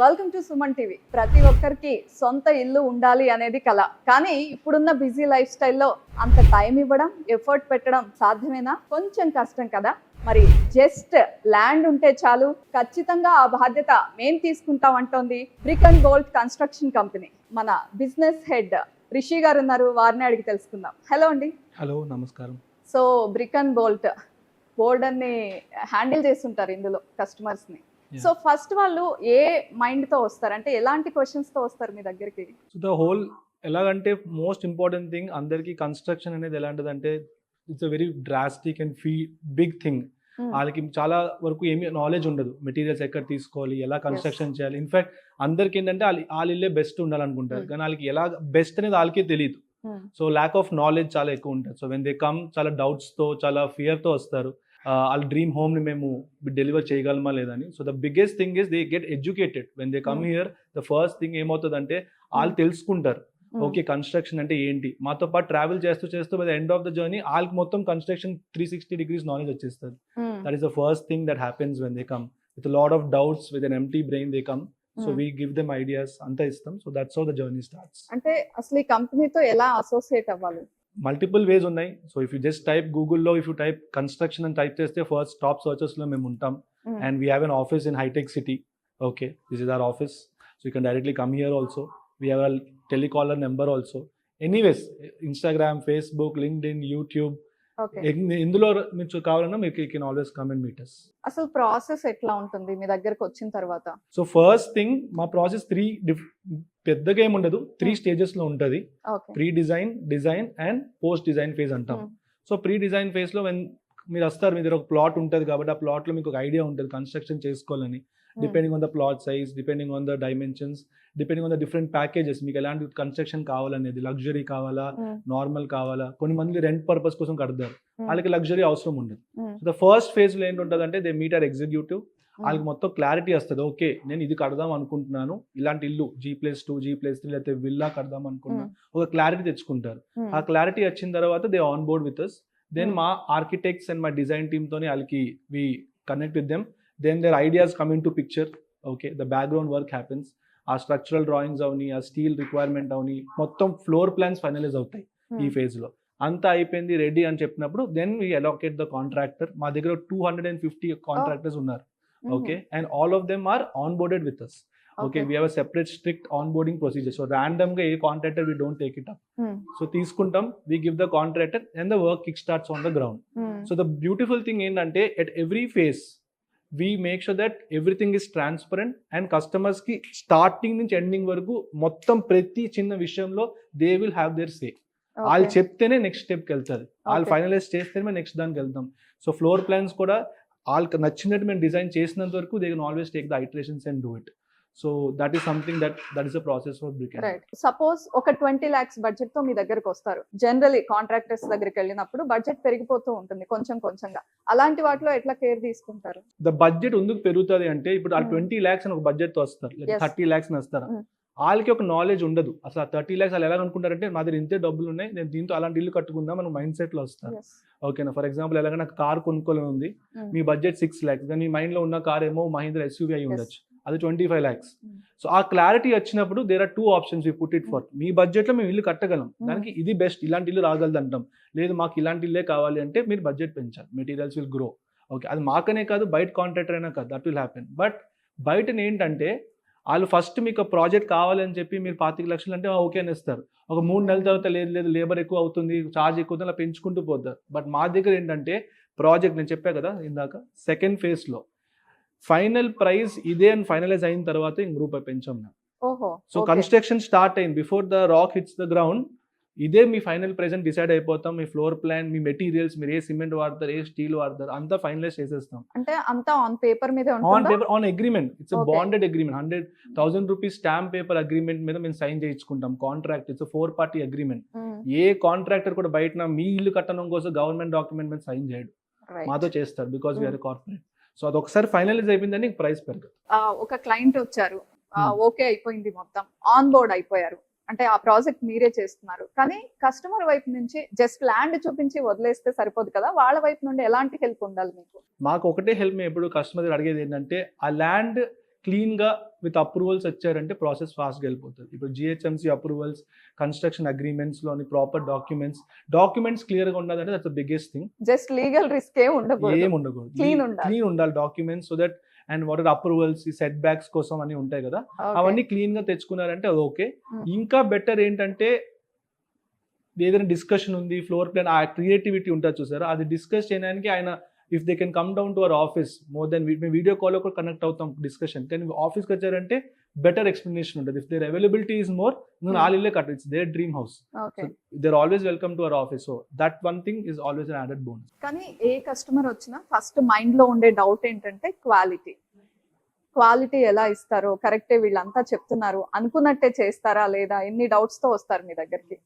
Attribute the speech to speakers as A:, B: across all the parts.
A: Welcome to Suman TV ప్రతి ఒక్కరికి సొంత ఇల్లు ఉండాలి అనేది కల. కానీ ఇప్పుడున్న బిజీ లైఫ్ స్టైల్లో అంత టైం ఇవ్వడం ఎఫర్ట్ పెట్టడం సాధ్యమేనా? కొంచెం కష్టం కదా. మరి జస్ట్ ల్యాండ్ ఉంటే చాలు. ఖచ్చితంగా ఆ బాధ్యత మేం తీసుకుంటాం అంటోంది brick and gold construction company మన బిజినెస్ హెడ్ రిషి గారు ఉన్నారు. వారిని అడిగి తెలుసుకుందాం. హలో అండి.
B: హలో నమస్కారం.
A: So brick and bolt board అన్ని హ్యాండిల్ చేస్తుంటారు ఇందులో కస్టమర్స్ని.
B: Yeah.
A: సో ఫస్ట్ వాళ్ళు ఏ మైండ్తో వస్తారు? అంటే ఎలాంటి క్వశ్చన్స్తో వస్తారు మీ దగ్గరికి?
B: సో ద హోల్ ఎలాగంటే మోస్ట్ ఇంపార్టెంట్ థింగ్ అందరికీ కన్స్ట్రక్షన్ అనేది ఎలాంటిదంటే it's a very drastic and fee big thing. వాళ్ళకి చాలా వరకు ఏమీ నాలెడ్జ్ ఉండదు. మెటీరియల్స్ ఎక్కడ తీసుకోవాలి? ఎలా కన్స్ట్రక్షన్ చేయాలి? ఇన్ఫాక్ట్ అందరికి ఏంటంటే వాళ్ళ ఇల్లే బెస్ట్ ఉండాలనుకుంటారు.
A: Hmm.
B: కానీ వాళ్ళకి ఎలా బెస్ట్ అనేది వాళ్ళకే తెలియదు. సో ల్యాక్ ఆఫ్ నాలెడ్జ్ చాలా ఎక్కువ ఉంటుంది. సో వెన్ దే కమ్ చాలా డౌట్స్తో చాలా ఫియర్తో వస్తారు. వాళ్ళ డ్రీమ్ హోమ్ని మేము డెలివర్ చేయగలమా లేదని. So the biggest thing is they get educated when they come
A: Hmm.
B: Here the first thing ఏమవుతుందంటే వాళ్ళు తెలుసుకుంటారు.
A: Hmm.
B: ఓకే కన్స్ట్రక్షన్ అంటే ఏంటి? మాతో పాటు ట్రావెల్ చేస్తూ చేస్తూ by the end of the journey వాళ్ళకి మొత్తం construction three sixty degrees knowledge వచ్చేస్తుంది.
A: Hmm.
B: That is the first thing that happens when they come with lot of doubts with an empty brain they come so
A: Hmm.
B: We give them ideas అంతా ఇస్తాం. So that's how the journey starts
A: అంటే అసలు ఈ కంపెనీతో ఎలా associate అవ్వాలి?
B: Multiple ways ఉన్నాయి so if you just type గూగుల్లో ఇఫ్ యూ టైప్ కన్స్ట్రక్షన్ అని టైప్ చేస్తే ఫస్ట్ టాప్ సర్చెస్లో మేము ఉంటాం
A: Hmm.
B: and we have an office in high tech city okay this is our office so you can directly come here also we have a telecaller number also anyways instagram facebook ఇందులో మీకు కావాలన్నా మీకు you can always come and meet us
A: అసలు process ఎట్లా ఉంటుంది మీ దగ్గరకు వచ్చిన తర్వాత?
B: సో ఫస్ట్ థింగ్ మా ప్రాసెస్ త్రీ పెద్దగా ఏమి ఉండదు. Three
A: Hmm.
B: స్టేజెస్లో ఉంటుంది. Pre design design and post design phase అంటాం.
A: Hmm.
B: సో ప్రీ డిజైన్ ఫేజ్లో మీరు వస్తారు మీ దగ్గర ఒక ప్లాట్ ఉంటుంది కాబట్టి ఆ ప్లాట్లో మీకు ఒక ఐడియా ఉంటుంది కన్స్ట్రక్షన్ చేసుకోవాలని. Depending on the plot size depending on the dimensions depending on the different packages మీకు ఎలాంటి కన్స్ట్రక్షన్ కావాలనేది లగ్జరీ కావాలా నార్మల్ కావాలా కొన్ని మంది రెంట్ పర్పస్ కోసం కడతారు. వాళ్ళకి లగ్జరీ అవసరం ఉండదు. ద ఫస్ట్ ఫేజ్లో ఏంటుంటుంది అంటే దే మీట్ ఆర్ ఎగ్జిక్యూటివ్ వాళ్ళకి మొత్తం క్లారిటీ వస్తుంది. ఓకే నేను ఇది కడదాం అనుకుంటున్నాను. ఇలాంటి ఇల్లు G plus two G plus three లేకపోతే విల్లా కడదాం అనుకుంటున్నాను ఒక క్లారిటీ తెచ్చుకుంటారు. ఆ క్లారిటీ వచ్చిన తర్వాత they on board with us then
A: Hmm.
B: మా ఆర్కిటెక్ట్స్ అండ్ మా డిజైన్ టీమ్ తోని వాళ్ళకి we connect with them then their ideas coming to picture okay the background work happens ఆ స్ట్రక్చరల్ డ్రాయింగ్స్ అవని ఆ స్టీల్ రిక్వైర్మెంట్ అవని మొత్తం ఫ్లోర్ ప్లాన్స్ ఫైనలైజ్ అవుతాయి ఈ ఫేజ్లో అంతా అయిపోయింది రెడీ అని చెప్పినప్పుడు then we allocate the contractor మా దగ్గర two hundred and fifty contractors ఉన్నారు okay and all of them are on boarded with us okay we have separate strict on boarding procedure so ర్యాండమ్గా ఏ contractor we don't take it up so తీసుకుంటాం we give the contractor and the work kick starts on the ground so the beautiful thing ఏంటంటే at every phase we make sure that everything is transparent and కస్టమర్స్కి starting నుంచి ending వరకు మొత్తం ప్రతి చిన్న విషయంలో they will have their say వాళ్ళు చెప్తేనే నెక్స్ట్ స్టెప్కి వెళ్తుంది వాళ్ళు. ఫైనలైజ్ చేస్తేనే నెక్స్ట్ దానికి వెళ్తాం. సో ఫ్లోర్ ప్లాన్స్ కూడా వాళ్ళకి నచ్చినట్టు మేము డిజైన్ చేసినంత వరకు they can always take the iterations and do it so that is something that that is a process for brick
A: right suppose ఒక ట్వంటీ లాక్స్ బడ్జెట్తో మీ దగ్గరకు వస్తారు జనరలీ కాంట్రాక్టర్స్ దగ్గరికి వెళ్ళినప్పుడు బడ్జెట్ పెరిగిపోతూ ఉంటుంది కొంచెం కొంచెంగా అలాంటి వాటిలో ఎట్లా కేర్ తీసుకుంటారు
B: ద బడ్జెట్ ఎందుకు పెరుగుతుంది అంటే ఇప్పుడు ఆ
A: Hmm.
B: ట్వంటీ ల్యాక్స్ అని ఒక బడ్జెట్తో వస్తారు. థర్టీ ల్యాక్స్ అని వస్తారు. వాళ్ళకి ఒక నాలెడ్జ్ ఉండదు అసలు ఆ థర్టీ ల్యాక్స్ వాళ్ళు ఎలా అనుకుంటారంటే మా దగ్గర ఇంతే డబ్బులు ఉన్నాయి నేను దీంతో అలాంటి ఇల్లు కట్టుకుందాం మన మైండ్ సెట్లో వస్తారు. ఓకేనా ఫర్ ఎగ్జాంపుల్ ఎలాగ నాకు కార్ కొనుక్కోవాలని ఉంది
A: Hmm.
B: మీ బడ్జెట్ సిక్స్ ల్యాక్స్ కానీ మీ మైండ్లో ఉన్న కార్ ఏమో మహీంద్రా ఎస్యూవీ అయి. ఉండొచ్చు అది ట్వంటీ ఫైవ్ ల్యాక్స్. సో ఆ క్లారిటీ వచ్చినప్పుడు there are two options we put it for మీ బడ్జెట్లో మేము ఇల్లు కట్టగలం.
A: Hmm.
B: దానికి ఇది బెస్ట్ ఇలాంటి ఇల్లు రాగలదు అంటాం. లేదు మాకు ఇలాంటి ఇల్లే కావాలి అంటే మీరు బడ్జెట్ పెంచాలి. మెటీరియల్స్ విల్ గ్రో ఓకే అది మాకనే కాదు బయట కాంట్రాక్టర్ అయినా కాదు. దట్ విల్ హ్యాపెన్ బట్ బయట ఏంటంటే వాళ్ళు ఫస్ట్ మీకు ప్రాజెక్ట్ కావాలని చెప్పి మీరు పాతిక లక్షలు అంటే ఓకే అని ఇస్తారు. ఒక మూడు నెలల తర్వాత లేదు లేదు లేబర్ ఎక్కువ అవుతుంది ఛార్జ్ ఎక్కువ అవుతుంది అలా పెంచుకుంటూ పోతారు. బట్ మా దగ్గర ఏంటంటే ప్రాజెక్ట్ నేను చెప్పా కదా ఇందాక సెకండ్ ఫేజ్లో ఫైనల్ ప్రైస్ ఇదే అని ఫైనలైజ్ అయిన తర్వాత ఇంక రూపాయి పెంచాం సో. కన్స్ట్రక్షన్ స్టార్ట్ అయింది before the rock hits the ground ఇదే మీ ఫైనల్ ప్రైస్ అని డిసైడ్ అయిపోతాం మీ ఫ్లోర్ ప్లాన్ మీ మెటీరియల్స్ మీరు ఏ సిమెంట్ వాడతారు ఏ స్టీల్ వాడతారు అంతా ఫైనలైజ్ చేసేస్తాం
A: అంటే అంతా ఆన్ పేపర్ మీదే
B: on paper on agreement it's. Bonded agreement hundred thousand rupees stamp paper agreement మీద మేము sign చేయించుకుంటాం contract it's four party agreement. A contractor కూడా బయట మీ ఇల్లు కట్టడం కోసం గవర్నమెంట్ డాక్యుమెంట్ మీద సైన్ చేయడు. మాతో చేస్తారు బికాస్. వీఆర్ కార్పొరేట్ సో అది ఒకసారి ఫైనలైజ్ అయిపోయిందని ప్రైస్ పెరగదు.
A: ఒక క్లయింట్ వచ్చారు.
B: Hmm.
A: ఓకే అయిపోయింది మొత్తం. ఆన్ బోర్డ్ అయిపోయారు. అంటే ఆ ప్రాజెక్ట్ మీరే చేస్తున్నారు. కానీ కస్టమర్ వైపు నుంచి జస్ట్ ల్యాండ్ చూపించి వదిలేస్తే సరిపోదు కదా? వాళ్ళ వైపు నుండి ఎలాంటి హెల్ప్ ఉండాలి మీకు?
B: మాకు ఒకటే హెల్ప్ ఎప్పుడు కస్టమర్ అడిగేది ఏంటంటే ఆ ల్యాండ్ క్లీన్గా విత్ అప్రూవల్స్ వచ్చారంటే ప్రాసెస్ ఫాస్ట్గా వెళ్ళిపోతుంది. ఇప్పుడు జిహెచ్ఎంసీ అప్రూవల్స్ కన్స్ట్రక్షన్ అగ్రిమెంట్స్లోని ప్రాపర్ డాక్యుమెంట్స్ డాక్యుమెంట్స్ క్లియర్గా ఉండదంటే that's the biggest thing
A: just legal risk ఏ ఉండకూడదు.
B: ఏం ఉండకూడదు. క్లీన్ ఉండాలి. Documents so that and what are approvals ఈ సెట్ బ్యాక్స్ కోసం అని ఉంటాయి కదా. అవన్నీ క్లీన్గా తెచ్చుకున్నారంటే అది ఓకే
A: Hmm.
B: ఇంకా బెటర్ ఏంటంటే ఏదైనా డిస్కషన్ ఉంది ఫ్లోర్ ప్లాన్ ఆ క్రియేటివిటీ ఉంటుంది చూసారా? అది డిస్కస్ చేయడానికి ఆయన if they can come down to our office more then మేము వీడియో కాల్లో కూడా కనెక్ట్ అవుతాం డిస్కషన్ కానీ ఆఫీస్కి వచ్చారంటే బెటర్ ఎక్స్ప్లెనేషన్ ఉంటుంది. If there availability is more నేను. ఆ ఇల్లే cut it's their dream house they're always welcome to our office so that one thing is always an added bonus
A: కానీ ఏ కస్టమర్ వచ్చినా ఫస్ట్ మైండ్లో ఉండే డౌట్ ఏంటంటే క్వాలిటీ క్వాలిటీ ఎలా ఇస్తారు కరెక్ట్ వీళ్ళంతా చెప్తున్నారు. అనుకున్నట్టే చేస్తారా లేదా? ఎన్ని డౌట్స్తో వస్తారు మీ దగ్గరికి?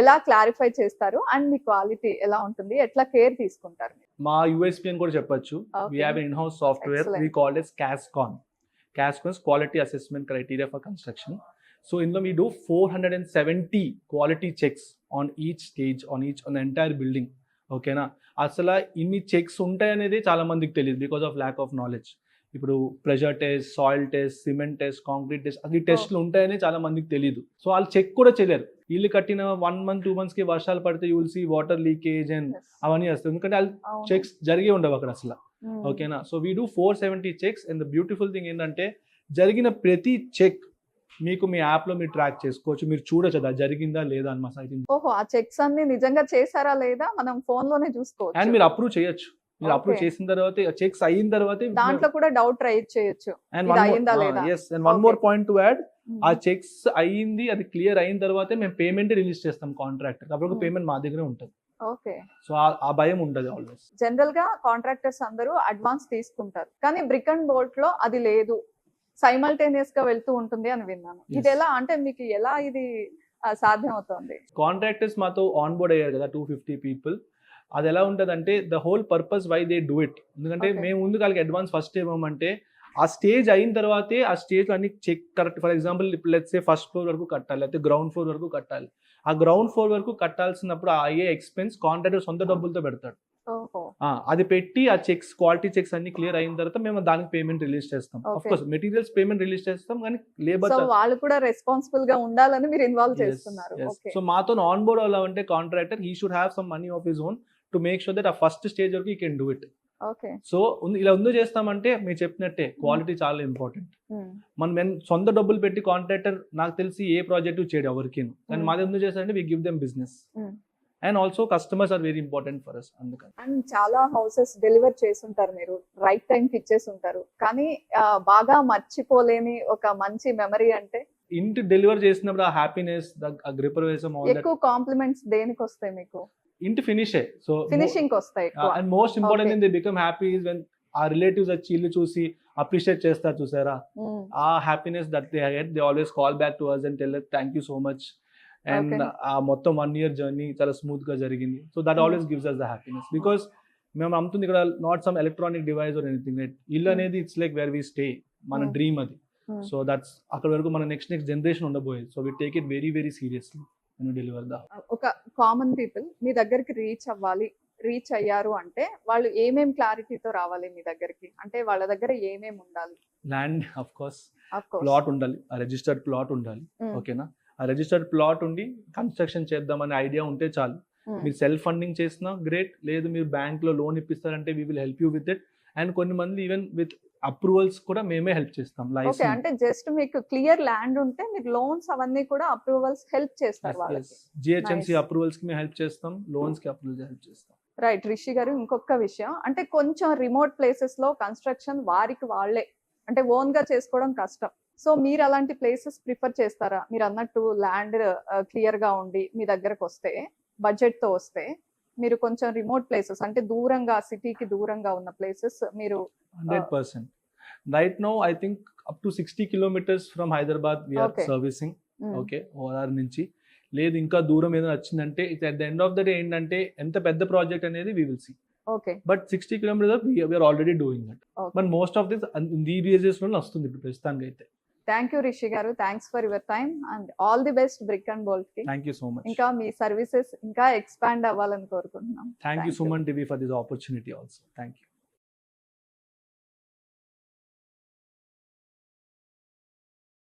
A: ఎలా క్లారిఫై చేస్తారు? అండ్ మీ క్వాలిటీ ఎలా ఉంటుంది? ఎట్లా కేర్ తీసుకుంటారు?
B: మా యుఎస్పి అని కూడా చెప్పొచ్చు. ఇన్ హౌస్ సాఫ్ట్వేర్ క్యాస్కాన్ క్యాస్కాన్ quality assessment criteria for construction so ఇందులో మీ do four hundred and seventy quality checks on each stage on each on entire building ఓకేనా అసలు ఇన్ని చెక్స్ ఉంటాయనేది చాలా మందికి తెలియదు because of lack of knowledge ఇప్పుడు pressure test soil test cement test concrete test అది టెస్ట్లు ఉంటాయని చాలా మందికి తెలియదు సో వాళ్ళు చెక్ కూడా చేయలేరు. ఇల్లు కట్టిన వన్ మంత్ టూ మంత్స్కి వర్షాలు పడితే you'll see water leakage and. అవన్నీ వస్తాయి. ఎందుకంటే వాళ్ళు. చెక్స్ జరిగే ఉండవు అక్కడ అసలు.
A: Hmm.
B: ఓకేనా? So we do four seventy checks and the beautiful thing ఏంటంటే జరిగిన ప్రతి చెక్ మీకు మీ యాప్లో మీరు ట్రాక్ చేసుకోవచ్చు. మీరు చూడొచ్చు అది జరిగిందా లేదా అని మా సైట్
A: ఓహో ఆ చెక్స్ అన్ని నిజంగా చేశారా లేదా? మనం ఫోన్లోనే చూసుకోవచ్చు.
B: అండ్ మీరు అప్రూవ్ చేయొచ్చు. మీరు అప్రూవ్. చేసిన తర్వాత చెక్స్ అయిన తర్వాత
A: దాంట్లో కూడా డౌట్ ట్రై చేయొచ్చు.
B: అండ్
A: అయిందా
B: one more. Point to add. ఆ చెక్స్ అయ్యింది అది క్లియర్ అయిన తర్వాతే మేము పేమెంట్ రిలీజ్ చేస్తాం కాంట్రాక్టర్ అప్పుడు. పేమెంట్ మా దగ్గరే ఉంటుంది.
A: ఓకే.
B: సో ఆ భయం ఉంటుంది ఆల్వేస్
A: జనరల్గా కాంట్రాక్టర్స్ అందరూ అడ్వాన్స్ తీసుకుంటారు. కానీ బ్రిక్ అండ్ బోల్ట్లో అది లేదు. సైమల్టేనియస్గా వెళ్తూ ఉంటుంది అని విన్నాను. ఇది ఎలా అంటే మీకు ఎలా ఇది సాధ్యం అవుతుంది
B: కాంట్రాక్టర్స్ మాతో ఆన్ బోర్డ్ అయ్యారు కదా టూ ఫిఫ్టీ పీపుల్ అది ఎలా ఉంటుంది అంటే the whole purpose why they do it ఎందుకంటే. మేము ముందు వాళ్ళకి అడ్వాన్స్ ఫస్ట్ ఏమంటే ఆ స్టేజ్ అయిన తర్వాతే ఆ స్టేజ్ అన్ని check correct for example let's first floor వరకు కట్టాలి లేకపోతే గ్రౌండ్ ఫ్లోర్ వరకు కట్టాలి. ఆ గ్రౌండ్ ఫ్లోర్ వరకు కట్టాల్సినప్పుడు ఆ అయ్యే ఎక్స్పెన్స్ కాంట్రాక్టర్ సొంత డబ్బులతో పెడతాడు. అది పెట్టి ఆ చెక్స్ క్వాలిటీ చెక్స్ అన్ని క్లియర్ అయిన తర్వాత మేము దానికి పేమెంట్ రిలీజ్ చేస్తాం. Of course materials payment release చేస్తాం కానీ లేబర్
A: సో వాళ్ళు కూడా రెస్పాన్సిబుల్గా ఉండాలని మీరు ఇన్వాల్వ్ చేస్తున్నారు.
B: సో మాతో ఆన్ బోర్డ్ అలా ఉంటే contractor he should have some money of his own to make sure that ఆ ఫస్ట్ స్టేజ్ వరకు ఈ కెన్ డూ ఇట్ సో ఇలా ఉందో చేస్తామంటే మీరు చెప్పినట్టే క్వాలిటీ చాలా ఇంపార్టెంట్ మనం ఎన్- సొంత డబ్బులు పెట్టి కాంట్రాక్టర్ నాకు తెలిసి ఏ ప్రాజెక్ట్ చేయడు ఎవరికి కానీ
A: Hmm.
B: మాది ఎందుకు చేస్తారంటే we give them business
A: Hmm.
B: And also customers are very important for us అందుకని.
A: అండ్ చాలా హౌసెస్ డెలివర్ చేస్తుంటారు మీరు రైట్ టైం కి ఇచ్చేసి ఉంటారు కానీ బాగా మర్చిపోలేని ఒక మంచి మెమరీ అంటే?
B: ఇంటి డెలివర్ చేసినప్పుడు ఆ హ్యాపీనెస్ ఆ గ్రిపర్వేసం
A: ఎక్కువ కాంప్లిమెంట్స్ దేనికి వస్తాయి మీకు?
B: ఇంటి ఫినిషే సో
A: ఫినిషింగ్ వస్తాయి
B: and most important. Thing they become happy is when ఆ రిలేటివ్స్ వచ్చి ఇల్లు చూసి అప్రిషియేట్ చేస్తారు చూసారా. ఆ happiness that they get they always call back to us and tell thank you so much and. ఆ మొత్తం వన్ ఇయర్ జర్నీ చాలా స్మూత్గా జరిగింది so that
A: Hmm.
B: Always gives us the happiness because మేము అమ్ముతుంది ఇక్కడ not some electronic device or anything right ఇల్లు
A: Hmm.
B: అనేది it's like where we stay మన
A: Hmm.
B: డ్రీమ్ అది
A: Hmm.
B: సో దట్స్ అక్కడ వరకు మన next next generation ఉండబోయేది so we take it very very seriously deliver the?
A: ఒక కామన్ పీపుల్ మీ దగ్గరికి రీచ్ అవ్వాలి రీచ్ అయ్యారు అంటే వాళ్ళు ఏమేం క్లారిటీతో రావాలి మీ దగ్గరికి? అంటే వాళ్ళ దగ్గర ఏమేం ఉండాలి?
B: Land of course
A: of course
B: plot ఉండాలి. ఆ రిజిస్టర్డ్ ప్లాట్ ఉండాలి.
A: Hmm.
B: ఓకేనా ఆ రిజిస్టర్డ్ ప్లాట్ ఉండి కన్స్ట్రక్షన్ చేద్దామనే ఐడియా ఉంటే చాలు. మీరు సెల్ఫ్ ఫండింగ్ చేసినా గ్రేట్ లేదు మీరు బ్యాంక్లో loan ఇప్పిస్తారంటే we will help you with it and కొన్ని మంది ఈవెన్ విత్ అప్రూవల్స్ కూడా మేమే హెల్ప్ చేస్తాం
A: ఓకే
B: లైసెన్స్.
A: అంటే జస్ట్ మీకు క్లియర్ ల్యాండ్ ఉంటే మీరు లోన్స్ అవన్నీ కూడా అప్రూవల్స్ హెల్ప్ చేస్తారు వాళ్ళకి.
B: జిహెచ్ఎంసీ. అప్రూవల్స్కి మేము హెల్ప్ చేస్తాం లోన్స్కి అప్రూవల్ హెల్ప్ చేస్తాం.
A: రైట్ రిషి గారు ఇంకొక విషయం అంటే కొంచెం రిమోట్ ప్లేసెస్లో కన్స్ట్రక్షన్ వారికి వాళ్ళే అంటే ఓన్గా చేసుకోవడం కష్టం. సో మీరు అలాంటి ప్లేసెస్ ప్రిఫర్ చేస్తారా? మీరు అన్నట్టు ల్యాండ్ క్లియర్గా ఉండి మీ దగ్గరకు వస్తే బడ్జెట్తో వస్తే మీరు కొంచెం రిమోట్ ప్లేసెస్ అంటే దూరంగా సిటీకి దూరంగా ఉన్న ప్లేసెస్ మీరు
B: hundred percent. Right no I think up to sixty kilometres from Hyderabad we're. Servicing okay OR నుంచి. లేదు ఇంకా దూరం ఏదైనా వచ్చిందంటే it at the end of the day ఏంటంటే ఎంత పెద్ద ప్రాజెక్ట్ అనేది we will see
A: okay
B: but sixty kilometres we're already doing that. But most of this ఈ లో వస్తుంది ఇప్పుడు ప్రస్తుతానికి అయితే
A: thank you Rishi garu. Thanks for your time and all the best brick and బోల్ట్కి
B: thank you so much
A: ఇంకా మీ services ఇంకా expand అవ్వాలని కోరుకుంటున్నాం.
B: Thank you
A: thank
B: so
A: you.
B: Much TV for this opportunity also thank you